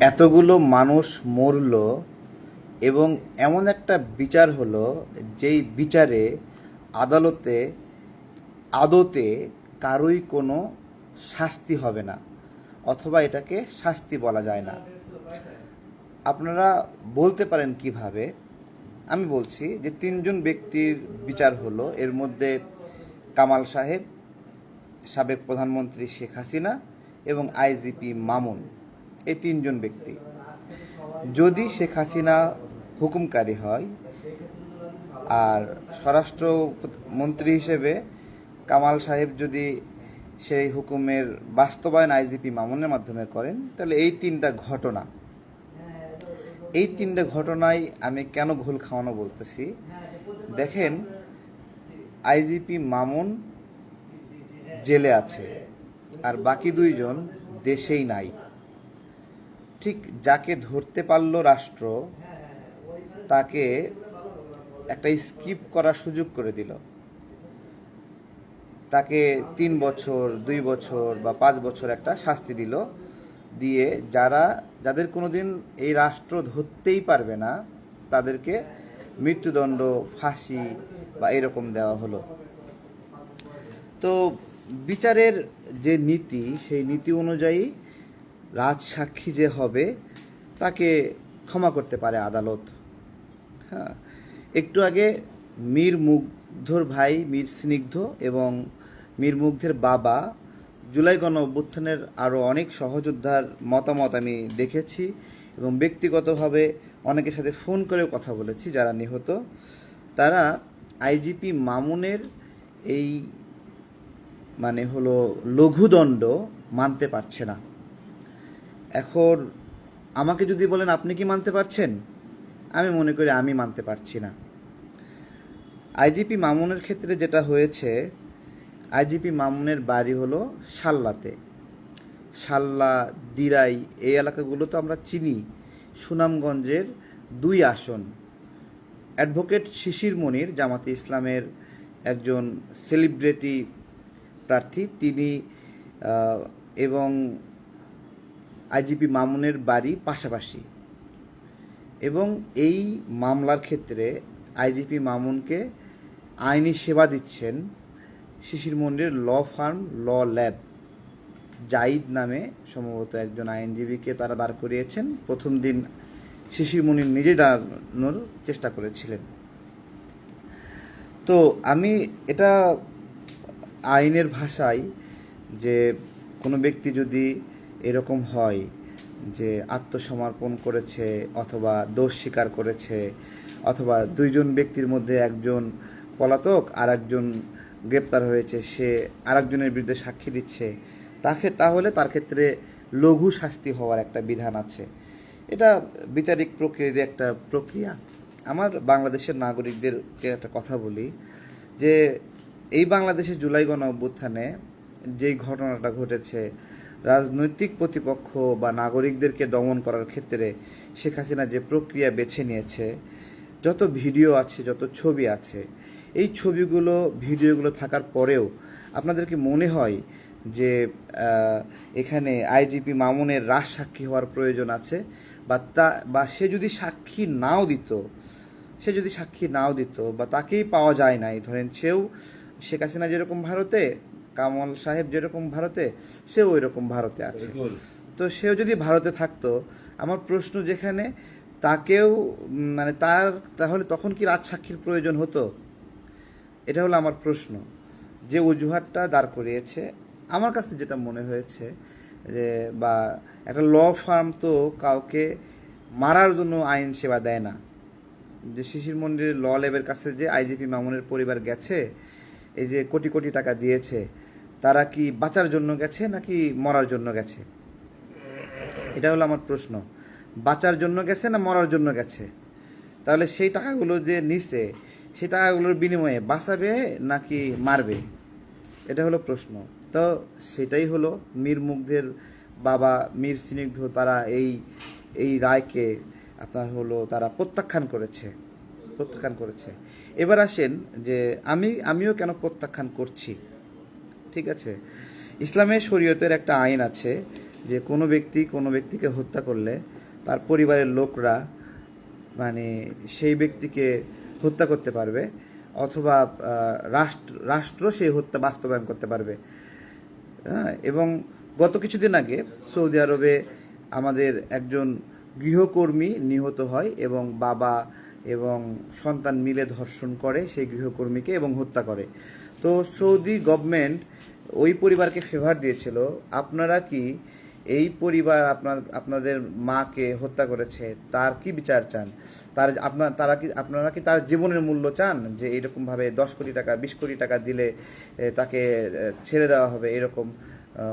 এতগুলো মানুষ মরল এবং এমন একটা বিচার হলো যেই বিচারে আদালতে, আদতে কারোই কোনো শাস্তি হবে না, অথবা এটাকে শাস্তি বলা যায় না। আপনারা বলতে পারেন কীভাবে? আমি বলছি যে তিনজন ব্যক্তির বিচার হলো। এর মধ্যে কামাল সাহেব, সাবেক প্রধানমন্ত্রী শেখ হাসিনা এবং আইজিপি মামুন। এই তিনজন ব্যক্তি। যদি শেখ হাসিনা হুকুমকারী হয়, আর স্বরাষ্ট্র মন্ত্রী হিসেবে কামাল সাহেব যদি সেই হুকুমের বাস্তবায়ন আইজিপি মামুনের মাধ্যমে করেন, তাহলে এই তিনটা ঘটনা, এই তিনটা ঘটনায় আমি কেন ভুল খাওয়ানো বলতেছি। দেখেন, আইজিপি মামুন জেলে আছে, আর বাকি দুইজন দেশেই নাই। ঠিক যাকে ধরতে পারল রাষ্ট্র, তাকে একটা স্কিপ করার সুযোগ করে দিল। তাকে তিন বছর, দুই বছর বা পাঁচ বছর একটা শাস্তি দিল। দিয়ে যারা, যাদের কোনোদিন এই রাষ্ট্র ধরতেই পারবে না, তাদেরকে মৃত্যুদণ্ড, ফাঁসি বা এরকম দেওয়া হলো। তো বিচারের যে নীতি, সেই নীতি অনুযায়ী রাজসাক্ষী যে হবে, তাকে ক্ষমা করতে পারে আদালত। হ্যাঁ একটু আগে মীর মুগ্ধর ভাই, মীর স্নিগ্ধ এবং মীর মুগ্ধের বাবা জুলাই গণ অভ্যুত্থানের আরও অনেক সহযোদ্ধার মতামত আমি দেখেছি এবং ব্যক্তিগতভাবে অনেকের সাথে ফোন করেও কথা বলেছি যারা নিহত। তারা আইজিপি মামুনের এই মানে হলো লঘুদণ্ড মানতে পারছে না। এখন আমাকে যদি বলেন, আপনি কি মানতে পারছেন? আমি মনে করি আমি মানতে পারছি না। আইজিপি মামুনের ক্ষেত্রে যেটা হয়েছে, আইজিপি মামুনের বাড়ি হলো সাল্লাতে। সাল্লা, দিরাই, এই এলাকাগুলো তো আমরা চিনি। সুনামগঞ্জের দুই আসন। অ্যাডভোকেট শিশির মনির, জামাতে ইসলামের একজন সেলিব্রিটি প্রার্থী, তিনি এবং আইজিপি মামুনের বাড়ি পাশাপাশি। এবং এই মামলার ক্ষেত্রে আইজিপি মামুনকে আইনি সেবা দিচ্ছেন Shishir Mandir law firm, law lab. Zaid নামে সম্ভবত একজন আইনজীবীকে তারা দাঁড় করিয়েছেন। প্রথম দিন শিশির মনির নিজে দাঁড়ানোর চেষ্টা করেছিলেন। তো আমি এটা আইনের ভাষায় যে কোনো ব্যক্তি যদি এরকম হয় যে আত্মসমর্পণ করেছে অথবা দোষ স্বীকার করেছে, অথবা দুইজন ব্যক্তির মধ্যে একজন পলাতক আর একজন গ্রেপ্তার হয়েছে, সে আরেকজনের বিরুদ্ধে সাক্ষী দিচ্ছে, তাকে তাহলে তার ক্ষেত্রে লঘু শাস্তি হওয়ার একটা বিধান আছে। এটা বিচারিক প্রক্রিয়ার একটা প্রক্রিয়া। আমার বাংলাদেশের নাগরিকদেরকে একটা কথা বলি যে এই বাংলাদেশে জুলাই গণ অভ্যুত্থানে যেই ঘটনাটা ঘটেছে রাজনৈতিক প্রতিপক্ষ বা নাগরিকদেরকে দমন করার ক্ষেত্রে শেখ হাসিনা যে প্রক্রিয়া বেছে নিয়েছে, যত ভিডিও আছে, যত ছবি আছে, এই ছবিগুলো, ভিডিওগুলো থাকার পরেও আপনাদেরকে মনে হয় যে এখানে আইজিপি মামুনের রাজ সাক্ষী হওয়ার প্রয়োজন আছে? বা তা, বা সে যদি সাক্ষী নাও দিত, সে যদি সাক্ষী নাও দিত বা তাকেই পাওয়া যায় নাই, ধরেন সেও শেখ হাসিনা যেরকম ভারতে কামাল সাহেব যেরকম ভারতে সেও ওই রকম ভারতে আছে। তো সেও যদি ভারতে থাকতো আমার প্রশ্ন যেখানে তাকেও মানে তার তাহলে তখন কি রাজসাক্ষীর প্রয়োজন হতো? এটা হলো আমার প্রশ্ন। যে অজুহাতটা দাঁড় করিয়েছে আমার কাছে যেটা মনে হয়েছে যে বা একটা ল ফার্ম তো কাউকে মারার জন্য আইন সেবা দেয় না। যে শিশির মন্দিরের ল ল্যাবের কাছে যে আইজিপি মামুনের পরিবার গেছে এই যে কোটি কোটি টাকা দিয়েছে তারা কি বাঁচার জন্য গেছে নাকি মরার জন্য গেছে? এটা হলো আমার প্রশ্ন। বাঁচার জন্য গেছে না মরার জন্য গেছে? তাহলে সেই টাকাগুলো যে নিছে, সেই টাকাগুলোর বিনিময়ে বাঁচাবে নাকি মারবে? এটা হলো প্রশ্ন। তো সেটাই হলো মীর মুগ্ধের বাবা, মীর স্নিগ্ধ, তারা এই এই রায়কে আপনার হলো তারা প্রত্যাখ্যান করেছে। প্রত্যাখ্যান করেছে। এবার আসেন যে আমি, আমিও কেন প্রত্যাখ্যান করছি? ঠিক আছে? ইসলামের শরীয়তের একটা আইন আছে যে কোনো ব্যক্তি কোনো ব্যক্তিকে হত্যা করলে তার পরিবারের লোকরা মানে সেই ব্যক্তিকে হত্যা করতে পারবে অথবা রাষ্ট্র রাষ্ট্র সেই হত্যা বাস্তবায়ন করতে পারবে। হ্যাঁ এবং গত কিছুদিন আগে সৌদি আরবে আমাদের একজন গৃহকর্মী নিহত হয় এবং বাবা এবং সন্তান মিলে ধর্ষণ করে সেই গৃহকর্মীকে এবং হত্যা করে। তো সৌদি গভর্নমেন্ট ওই পরিবারকে ফেভার দিয়েছিল। আপনারা কি এই পরিবার আপনার, আপনাদের মাকে হত্যা করেছে, তার কি বিচার চান? তার, আপনার, তারা কি, আপনারা কি তার জীবনের মূল্য চান? যে এরকম ভাবে দশ কোটি টাকা, বিশ কোটি টাকা দিলে তাকে ছেড়ে দেওয়া হবে এরকম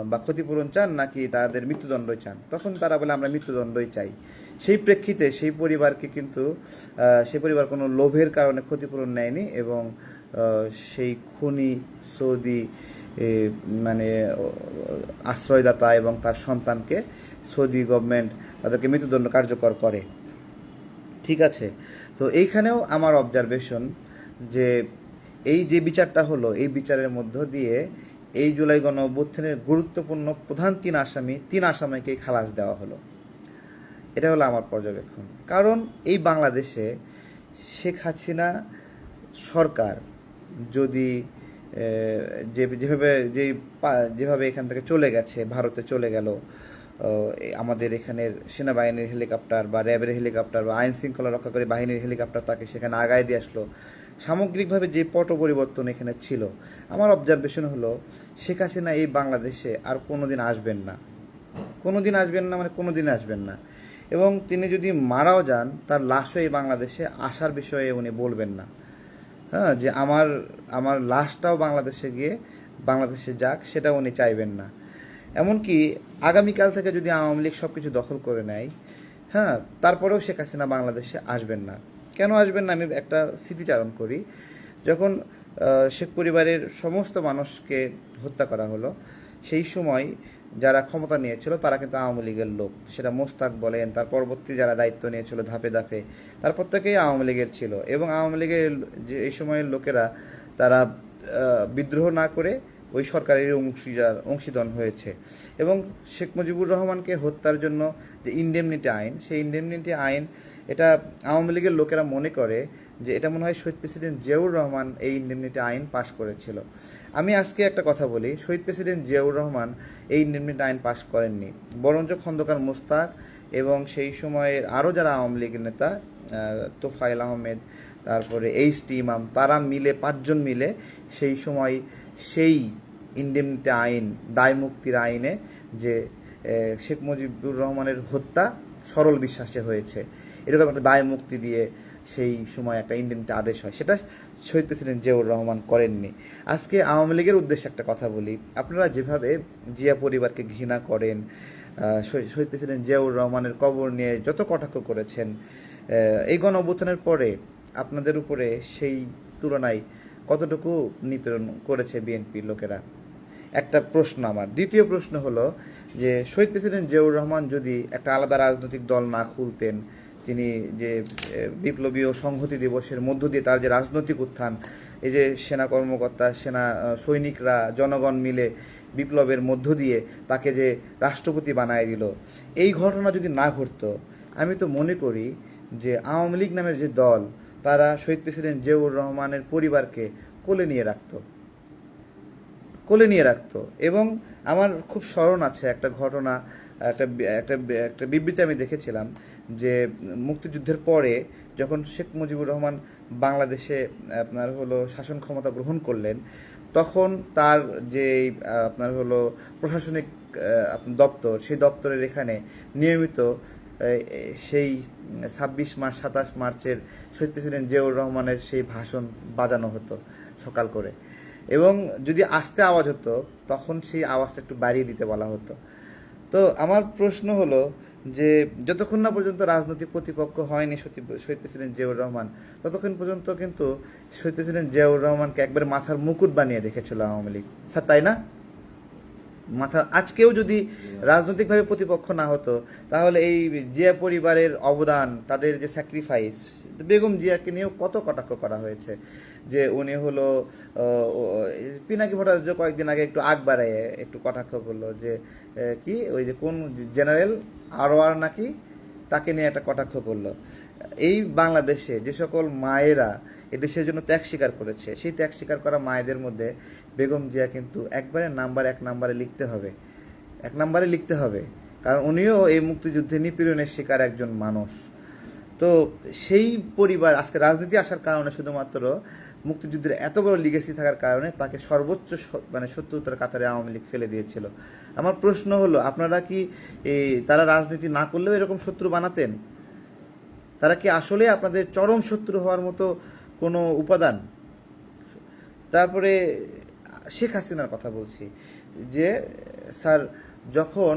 বা ক্ষতিপূরণ চান নাকি তাদের মৃত্যুদণ্ডই চান? তখন তারা বলে, আমরা মৃত্যুদণ্ডই চাই। সেই প্রেক্ষিতে সেই পরিবারকে কিন্তু সেই পরিবার কোনো লোভের কারণে ক্ষতিপূরণ নেয়নি এবং সেই খুনি সৌদি মানে আশ্রয়দাতা এবং তার সন্তানকে সৌদি গভর্নমেন্ট তাদেরকে মৃত্যুদণ্ড কার্যকর করে। ঠিক আছে? তো এইখানেও আমার অবজারভেশন যে এই যে বিচারটা হলো, এই বিচারের মধ্য দিয়ে এই জুলাই গণ অভ্যুত্থানের গুরুত্বপূর্ণ প্রধান তিন আসামি, তিন আসামিকে খালাস দেওয়া হলো। এটা হলো আমার পর্যবেক্ষণ। কারণ এই বাংলাদেশে শেখ হাসিনা সরকার যদি যে, যেভাবে যে পা- যেভাবে এখান থেকে চলে গেছে, ভারতে চলে গেল আমাদের এখানের সেনাবাহিনীর হেলিকপ্টার বা র্যাবের হেলিকপ্টার বা আইন শৃঙ্খলা রক্ষাকারী বাহিনীর হেলিকপ্টার তাকে সেখানে আগায় দিয়ে আসলো। সামগ্রিকভাবে যে পট পরিবর্তন এখানে ছিল, আমার অবজারভেশন হলো, শেখ হাসিনা এই বাংলাদেশে আর কোনোদিন আসবেন না। কোনোদিন আসবেন না মানে কোনোদিন আসবেন না। এবং তিনি যদি মারাও যান, তার লাশও এই বাংলাদেশে আসার বিষয়ে উনি বলবেন না। হ্যাঁ যে আমার আমার লাশটাও বাংলাদেশে গিয়ে বাংলাদেশে যাক সেটা উনি চাইবেন না। এমনকি আগামীকাল থেকে যদি আওয়ামী লীগ সব কিছু দখল করে নেয় হ্যাঁ তারপরেও শেখ হাসিনা বাংলাদেশে আসবেন না। কেন আসবেন না? আমি একটা স্মৃতিচারণ করি। যখন শেখ পরিবারের সমস্ত মানুষকে হত্যা করা হলো, সেই সময় যারা ক্ষমতা নিয়েছিল, তারা কিন্তু আওয়ামী লীগের লোক। সেটা মোস্তাক বলেন, তার পরবর্তী যারা দায়িত্ব নিয়েছিল ধাপে ধাপে, তার প্রত্যেকেই আওয়ামী লীগের ছিল এবং আওয়ামী লীগের যে এই সময়ের লোকেরা, তারা বিদ্রোহ না করে ওই সরকারের অংশীদার অংশীদার হয়েছে। এবং শেখ মুজিবুর রহমানকে হত্যার জন্য যে ইন্ডেমনিটি আইন, সেই ইন্ডেমনিটি আইন, এটা আওয়ামী লীগের লোকেরা মনে করে যে এটা মনে হয় শহীদ প্রেসিডেন্ট জিয়াউর রহমান এই ইন্ডেমনিটি আইন পাশ করেছিল। আমি আজকে একটা কথা বলি। শহীদ প্রেসিডেন্ট জিয়াউর রহমান এই ইন্ডেমনিটি আইন পাশ করেননি। বরঞ্চ খন্দকার মোস্তাক এবং সেই সময়ের আরও যারা আওয়ামী লীগের নেতা আহ, তোফায়েল আহমেদ তারপরে এইচ টি ইমাম তারা মিলে পাঁচজন মিলে সেই সময় সেই ইন্ডেমনিটি আইন দায় মুক্তির আইনে যে শেখ মুজিবুর রহমানের হত্যা সরল বিশ্বাসে হয়েছে। এরকম একটা দায় মুক্তি দিয়ে সেই সময় একটা ইন্ডেমনিটি আদেশ হয়। সেটা শহীদ প্রেসিডেন্ট জিয়াউর রহমান করেননি। আজকে আওয়ামী লীগের উদ্দেশ্যে একটা কথা বলি। আপনারা যেভাবে জিয়া পরিবারকে ঘৃণা করেন শহীদ প্রেসিডেন্ট জিয়াউর রহমানের কবর নিয়ে যত কটাক্ষ করেছেন এই গণ অভ্যুত্থানের পরে আপনাদের উপরে সেই তুলনায় কতটুকু নিপীড়ন করেছে বিএনপির লোকেরা? একটা প্রশ্ন আমার। দ্বিতীয় প্রশ্ন হলো যে, শহীদ প্রেসিডেন্ট জিয়াউর রহমান যদি একটা আলাদা রাজনৈতিক দল না খুলতেন তিনি যে বিপ্লবী ও সংহতি দিবসের মধ্য দিয়ে তার যে রাজনৈতিক উত্থান, এই যে সেনা কর্মকর্তা, সেনা সৈনিকরা, জনগণ মিলে বিপ্লবের মধ্য দিয়ে তাকে যে রাষ্ট্রপতি বানায় দিল, এই ঘটনা যদি না ঘটতো, আমি তো মনে করি যে আওয়ামী লীগ নামের যে দল, তারা শহীদ প্রেসিডেন্ট জিয়াউর রহমানের পরিবারকে কোলে নিয়ে রাখতো। কোলে নিয়ে রাখতো। এবং আমার খুব স্মরণ আছে একটা ঘটনা একটা একটা বিবৃতি আমি দেখেছিলাম। যে মুক্তিযুদ্ধের পরে যখন শেখ মুজিবুর রহমান বাংলাদেশে আপনার হলো শাসন ক্ষমতা গ্রহণ করলেন, তখন তার যে আপনার হলো প্রশাসনিক দপ্তর, সেই দপ্তরের এখানে নিয়মিত সেই ছাব্বিশ মার্চ, সাতাশ মার্চের শহীদ প্রেসিডেন্ট জিয়াউর রহমানের সেই ভাষণ বাজানো হতো সকাল করে। এবং যদি আস্তে আওয়াজ হতো, তখন সেই আওয়াজটা একটু বাড়িয়ে দিতে বলা হতো। তো আমার প্রশ্ন হলো যে, যতক্ষণ না পর্যন্ত রাজনৈতিক প্রতিপক্ষ হয়নি শহীদ প্রেসিডেন্ট জিয়াউর রহমান, ততক্ষণ পর্যন্ত কিন্তু শহীদ প্রেসিডেন্ট জিয়াউর রহমানকে একবার মাথার মুকুট বানিয়ে রেখেছিল আওয়ামী লীগ। স্যার, তাই না? মাথা আজকেও যদি রাজনৈতিকভাবে প্রতিপক্ষ না হতো, তাহলে এই জিয়া পরিবারের অবদান, তাদের যে স্যাক্রিফাইস বেগম জিয়াকে নিয়েও কত কটাক্ষ করা হয়েছে যে উনি হলো পিনাকি ভট্টাচার্য কয়েকদিন আগে একটু আগ বাড়ায় একটু কটাক্ষ করল যে কি ওই যে কোন জেনারেল আরোয়ার নাকি তাকে নিয়ে একটা কটাক্ষ করল। এই বাংলাদেশে যে সকল মায়েরা এদেশের জন্য ত্যাগ স্বীকার করেছে, সেই ত্যাগ স্বীকার করা মায়েদের মধ্যে বেগম জিয়া কিন্তু একবারে নাম্বার এক নাম্বারে লিখতে হবে। এক নাম্বারে লিখতে হবে। কারণ উনিও এই মুক্তিযুদ্ধে নিপীড়নের শিকার একজন মানুষ। তো সেই পরিবার, আজকে রাজনীতি আসার কারণে শুধুমাত্র মুক্তিযুদ্ধের এত বড় লিগেসি থাকার কারণে তাকে সর্বোচ্চ মানে শত্রুতার কাতারে আওয়ামী লীগ ফেলে দিয়েছিল। আমার প্রশ্ন হলো, আপনারা কি এই তারা রাজনীতি না করলেও এরকম শত্রু বানাতেন? তারা কি আসলে আপনাদের চরম শত্রু হওয়ার মতো কোনো উপাদান? তারপরে শেখ হাসিনার কথা বলছি যে, স্যার, যখন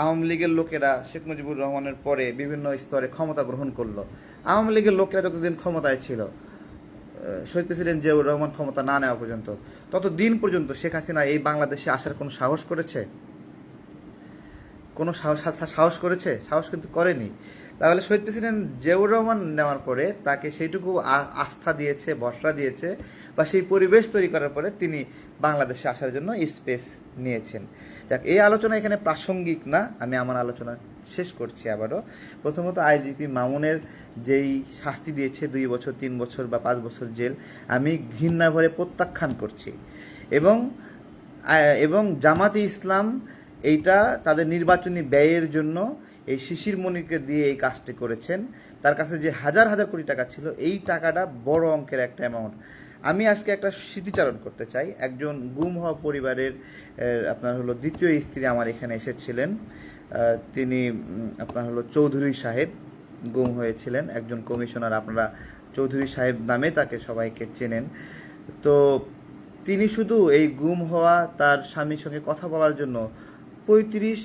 আওয়ামী লীগের লোকেরা শেখ মুজিবুর রহমানের পরে বিভিন্ন স্তরে ক্ষমতা গ্রহণ করল। আওয়ামী লীগের লোকেরা যতদিন ক্ষমতায় ছিল শহীদ প্রেসিডেন্ট জিয়াউর রহমান ক্ষমতা না নেওয়া পর্যন্ত তত দিন পর্যন্ত শেখ হাসিনা এই বাংলাদেশে আসার কোনো সাহস করেছে? কোনো সাহস সাহস করেছে? সাহস কিন্তু করেনি। তাহলে শহীদ প্রেসিডেন্ট জিয়াউর রহমান নেওয়ার পরে তাকে সেইটুকু আস্থা দিয়েছে, ভরসা দিয়েছে বা সেই পরিবেশ তৈরি করার পরে তিনি বাংলাদেশে আসার জন্য স্পেস নিয়েছেন। যাক এই আলোচনা এখানে প্রাসঙ্গিক না, আমি আমার আলোচনা শেষ করছি আবারও। প্রথমত আইজিপি মামুনের যেই শাস্তি দিয়েছে দুই বছর, তিন বছর বা পাঁচ বছর জেল, আমি ঘৃণা ভরে প্রত্যাখ্যান করছি। এবং এবং জামাতে ইসলাম এইটা তাদের নির্বাচনী ব্যয়ের জন্য এই শিশির মনিরকে দিয়ে এই কাজটি করেছেন। তার কাছে যে হাজার হাজার কোটি টাকা ছিল, এই টাকাটা বড় অঙ্কের একটা অ্যামাউন্ট আমি আজকে একটা স্মৃতিচারণ করতে চাই। একজন গুম হওয়া পরিবারের আপনার হলো দ্বিতীয় স্ত্রী আমার এখানে এসেছিলেন। তিনি আপনার হলো চৌধুরী সাহেব গুম হয়েছিলেন। একজন কমিশনার আপনারা চৌধুরী সাহেব নামে তাকে সবাইকে চেনেন। তো তিনি শুধু এই গুম হওয়া, তার স্বামীর সঙ্গে কথা বলার জন্য পঁয়ত্রিশ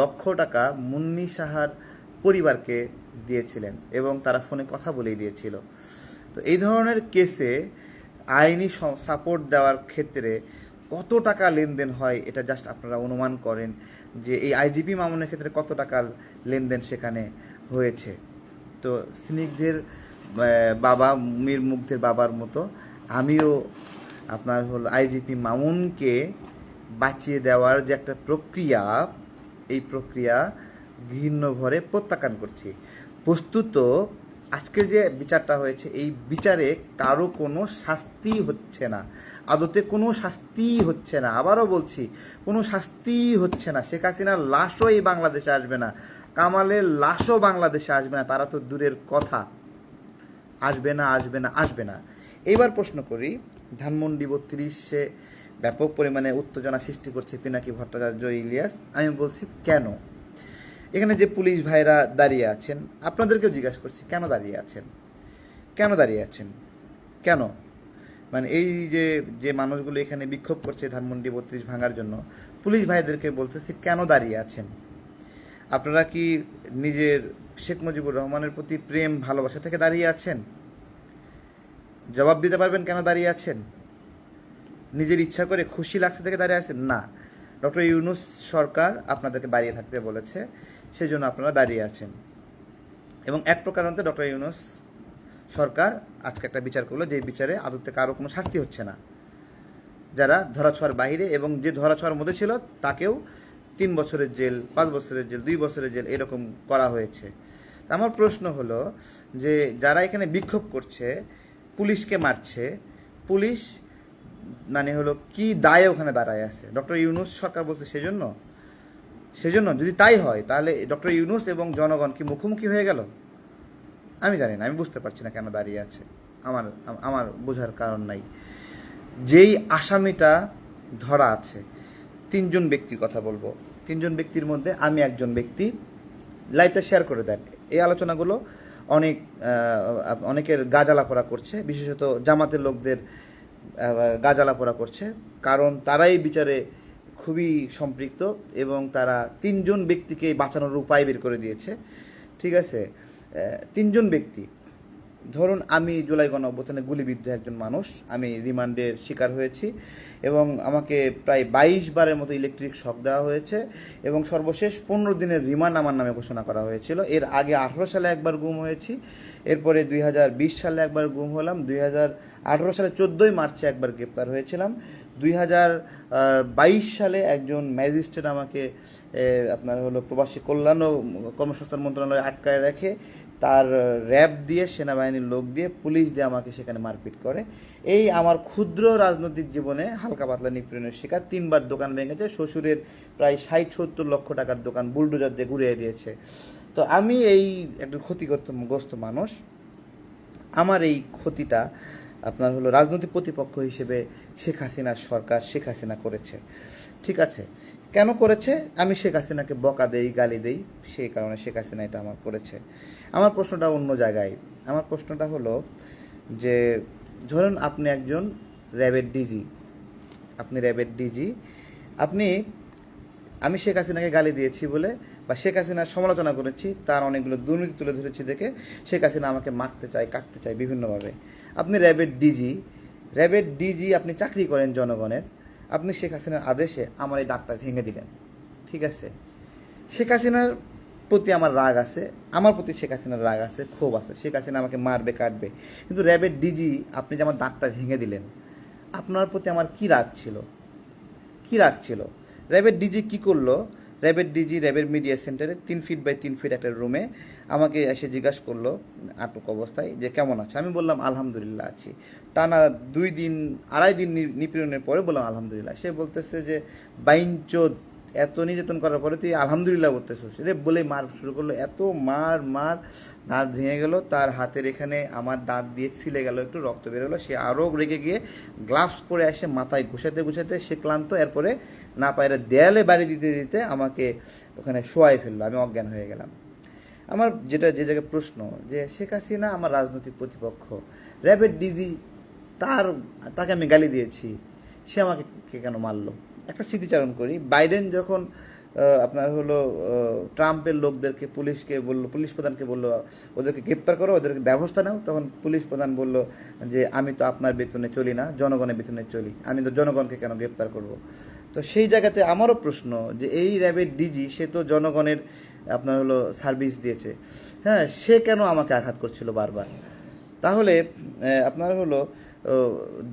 লক্ষ টাকা মুন্নি সাহার পরিবারকে দিয়েছিলেন এবং তারা ফোনে কথা বলেই দিয়েছিল। তো এই ধরনের কেসে আইনি সাপোর্ট দেওয়ার ক্ষেত্রে কত টাকা লেনদেন হয় এটা জাস্ট আপনারা অনুমান করেন যে এই আইজিপি মামুনের ক্ষেত্রে কত টাকা লেনদেন সেখানে হয়েছে। তো স্নিগ্ধের বাবা, মীর মুগ্ধের বাবার মতো আমিও আপনার হলো আইজিপি মামুনকে বাঁচিয়ে দেওয়ার যে একটা প্রক্রিয়া, এই প্রক্রিয়া ঘৃণ্য ভরে প্রত্যাখ্যান করছি। বস্তুত আজকে যে বিচারটা হয়েছে, এই বিচারে কারও কোনো শাস্তি হচ্ছে না। আদতে কোনো শাস্তি হচ্ছে না। আবারও বলছি, কোনো শাস্তি হচ্ছে না। শেখ হাসিনার লাশও এই বাংলাদেশে আসবে না। কামালের লাশও বাংলাদেশে আসবে না। তারা তো দূরের কথা। আসবে না আসবে না আসবে না। এইবার প্রশ্ন করি, ধানমন্ডি বত্রিশে ব্যাপক পরিমাণে উত্তেজনা সৃষ্টি করছে পিনাকি ভট্টাচার্য ইলিয়াস। আমি বলছি, কেন? এখানে যে পুলিশ ভাইরা দাঁড়িয়ে আছেন, আপনাদেরকেও জিজ্ঞাসা করছি, কেন দাঁড়িয়ে আছেন? কেন দাঁড়িয়ে আছেন? কেন? মানে এই যে যে মানুষগুলো এখানে বিক্ষোভ করছে ধানমন্ডি বত্রিশ ভাঙার জন্য, পুলিশ ভাইদেরকে বলতেছি, কেন দাঁড়িয়ে আছেন? আপনারা কি নিজের শেখ মুজিবুর রহমানের প্রতি প্রেম, ভালোবাসা থেকে দাঁড়িয়ে আছেন? জবাব দিতে পারবেন কেন দাঁড়িয়ে আছেন? নিজের ইচ্ছা করে খুশি লাগছে থেকে দাঁড়িয়ে আছেন? না। ডক্টর ইউনুস সরকার আপনাদেরকে দাঁড়িয়ে থাকতে বলেছে সেজন্য আপনারা দাঁড়িয়ে আছেন। এবং এক প্রকার অন্তে ডক্টর ইউনুস সরকার আজকে একটা বিচার করল যে বিচারে আদতে কারও কোনো শাস্তি হচ্ছে না। যারা ধরাছোঁয়ার বাইরে এবং যে ধরাছোঁয়ার মধ্যে ছিল, তাকেও তিন বছরের জেল, পাঁচ বছরের জেল, দুই বছরের জেল এরকম করা হয়েছে। আমার প্রশ্ন হলো যে, যারা এখানে বিক্ষোভ করছে, পুলিশকে মারছে, পুলিশ মানে হলো কি দায়ে ওখানে দাঁড়ায় আছে? ডক্টর ইউনুস সরকার বলছে সেজন্য? সেজন্য যদি তাই হয় তাহলে ডক্টর ইউনুস এবং জনগণ কি মুখোমুখি হয়ে গেল? আমি জানি না আমি বুঝতে পারছি না কেন দাঁড়িয়ে আছে। আমার আমার বোঝার কারণ নাই। যেই আসামিটা ধরা আছে তিনজন ব্যক্তির কথা বলব। তিনজন ব্যক্তির মধ্যে আমি একজন ব্যক্তি। লাইভটা শেয়ার করে দেন। এই আলোচনাগুলো অনেক অনেকের গাজালা পড়া করছে বিশেষত জামাতের লোকদের আহ, গাজালা পড়া করছে। কারণ তারাই বিচারে খুবই সম্পৃক্ত এবং তারা তিনজন ব্যক্তিকে বাঁচানোর উপায় বের করে দিয়েছে। ঠিক আছে? তিনজন ব্যক্তি। ধরুন আমি জুলাই গণ অভ্যুত্থানে গুলিবিদ্ধ একজন মানুষ, আমি রিমান্ডের শিকার হয়েছি এবং আমাকে প্রায় বাইশ বারের মতো ইলেকট্রিক শক দেওয়া হয়েছে এবং সর্বশেষ পনেরো দিনের রিমান্ড আমার নামে ঘোষণা করা হয়েছিল। এর আগে আঠেরো সালে একবার গুম হয়েছি, এরপরে দুই হাজার বিশ সালে একবার গুম হলাম, দুই হাজার আঠারো সালে চোদ্দোই মার্চে একবার গ্রেপ্তার হয়েছিলাম। দুই হাজার বাইশ সালে একজন ম্যাজিস্ট্রেট আমাকে আপনার হলো প্রবাসী কল্যাণ ও কর্মসংস্থান মন্ত্রণালয়ে আটকায় রেখে তার র্যাব দিয়ে, সেনাবাহিনীর লোক দিয়ে, পুলিশ দিয়ে আমাকে সেখানে মারপিট করে। এই আমার ক্ষুদ্র রাজনৈতিক জীবনে হালকা পাতলা নিপীড়নের শিকার। তিনবার দোকান ভেঙেছে, শ্বশুরের প্রায় ষাট সত্তর লক্ষ টাকার দোকান বুলডোজার দিয়ে ঘুরিয়ে দিয়েছে। তো আমি এই একটা ক্ষতিগ্রস্ত মানুষ। আমার এই ক্ষতিটা আপনার হলো রাজনৈতিক প্রতিপক্ষ হিসেবে শেখ হাসিনার সরকার শেখ হাসিনা করেছে। ঠিক আছে। কেন করেছে? আমি শেখ হাসিনাকে বকা দেই, গালি দেই, সেই কারণে শেখ হাসিনা এটা আমার করেছে। আমার প্রশ্নটা অন্য জায়গায়। আমার প্রশ্নটা হলো যে, ধরুন আপনি একজন র্যাবের ডিজি আপনি র্যাবের ডিজি আপনি, আমি শেখ হাসিনাকে গালি দিয়েছি বলে বা শেখ হাসিনার সমালোচনা করেছি, তার অনেকগুলো দুর্নীতি তুলে ধরেছি দেখে শেখ হাসিনা আমাকে মারতে চায়, কাটতে চায় বিভিন্নভাবে। আপনি র্যাবের ডিজি র্যাবের ডিজি আপনি চাকরি করেন জনগণের, আপনি শেখ হাসিনার আদেশে আমার এই দাঁতটা ভেঙে দিলেন। ঠিক আছে? শেখ হাসিনার প্রতি আমার রাগ আছে, আমার প্রতি শেখ হাসিনার রাগ আছে, ক্ষোভ আছে। শেখ হাসিনা আমাকে মারবে, কাটবে। কিন্তু র্যাবের ডিজি, আপনি যে আমার দাঁতটা ভেঙে দিলেন, আপনার প্রতি আমার কি রাগ ছিল? কি রাগ ছিল? র্যাবের ডিজি কি করল? র্যাবের ডিজি র্যাবের মিডিয়া সেন্টারে তিন ফিট বাই তিন ফিট একটা রুমে আমাকে এসে জিজ্ঞাসা করল আটক অবস্থায় যে কেমন আছে? আমি বললাম, আলহামদুলিল্লাহ আছি। টানা দুই দিন, আড়াই দিন নিপীড়নের পরে বললাম, আলহামদুলিল্লাহ। সে বলতেছে যে, বাইনচোদ এত নির্যাতন করার পরে তুই আলহামদুলিল্লাহ বলতেছিস রে বলে মার শুরু করল। এত মার মার দাঁত ভেঙে গেল, তার হাতের এখানে আমার দাঁত দিয়ে ছিলে গেল, একটু রক্ত বেরোলো সে আরও রেগে গিয়ে গ্লাভস পরে এসে মাথায় ঘুষাতে ঘুষাতে সে ক্লান্ত, এরপরে না পায়রা দেয়ালে বাড়ি দিতে দিতে আমাকে ওখানে শোয়াই ফেলল। আমি অজ্ঞান হয়ে গেলাম। আমার যেটা, যে জায়গায় প্রশ্ন যে শেখ হাসিনা আমার রাজনৈতিক প্রতিপক্ষ র্যাবের ডিজি তার, তাকে আমি গালি দিয়েছি, সে আমাকে কে কেন মারলো? একটা স্মৃতিচারণ করি। বাইডেন যখন আপনার হলো ট্রাম্পের লোকদেরকে, পুলিশকে বলল, পুলিশ প্রধানকে বলল, ওদেরকে গ্রেপ্তার করো, ওদেরকে ব্যবস্থা নাও। তখন পুলিশ প্রধান বলল যে, আমি তো আপনার বেতনে চলি না, জনগণের বেতনে চলি। আমি তো জনগণকে কেন গ্রেপ্তার করব? তো সেই জায়গাতে আমারও প্রশ্ন যে, এই র্যাবের ডিজি সে তো জনগণের, আপনার হলো, সার্ভিস দিয়েছে। হ্যাঁ সে কেন আমাকে আঘাত করছিল বারবার? তাহলে আপনার হলো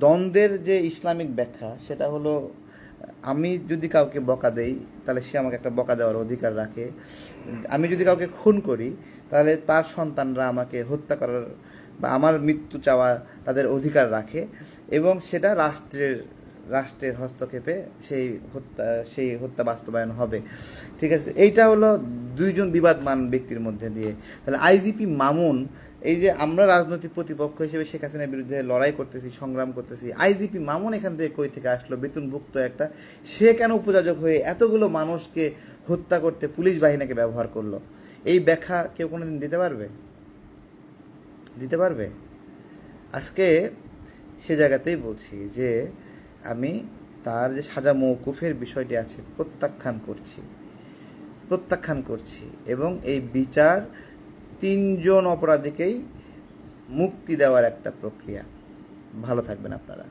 দ্বন্দ্বের যে ইসলামিক ব্যাখ্যা, সেটা হলো আমি যদি কাউকে বকা দেই, তাহলে সে আমাকে একটা বকা দেওয়ার অধিকার রাখে। আমি যদি কাউকে খুন করি, তাহলে তার সন্তানরা আমাকে হত্যা করার বা আমার মৃত্যু চাওয়া তাদের অধিকার রাখে এবং সেটা রাষ্ট্রের রাষ্ট্রের হস্তক্ষেপে সেই হত্যা সেই হত্যা বাস্তবায়ন হবে। ঠিক আছে? এইটা হলো দুইজন বিবাদমান ব্যক্তির মধ্যে দিয়ে। তাহলে আইজিপি মামুন এই যে আমরা রাজনৈতিক প্রতিপক্ষ হিসেবে শেখ হাসিনার বিরুদ্ধে লড়াই করতেছি, সংগ্রাম করতেছি আইজিপি মামুন এখান থেকে কই থেকে আসলো? বেতনভুক্ত একটা। সে কেন উপযাজক হয়ে এতগুলো মানুষকে হত্যা করতে পুলিশ বাহিনীকে ব্যবহার করল? এই ব্যাখ্যা কেউ কোনোদিন দিতে পারবে? দিতে পারবে? আজকে সে জায়গাতেই বলছি যে আমি তার যে সাজা মৌকুফের বিষয়টি আছে প্রত্যাখ্যান করছি প্রত্যাখ্যান করছি এবং এই বিচার তিনজন অপরাধীকেই মুক্তি দেওয়ার একটা প্রক্রিয়া। ভালো থাকবেন আপনারা।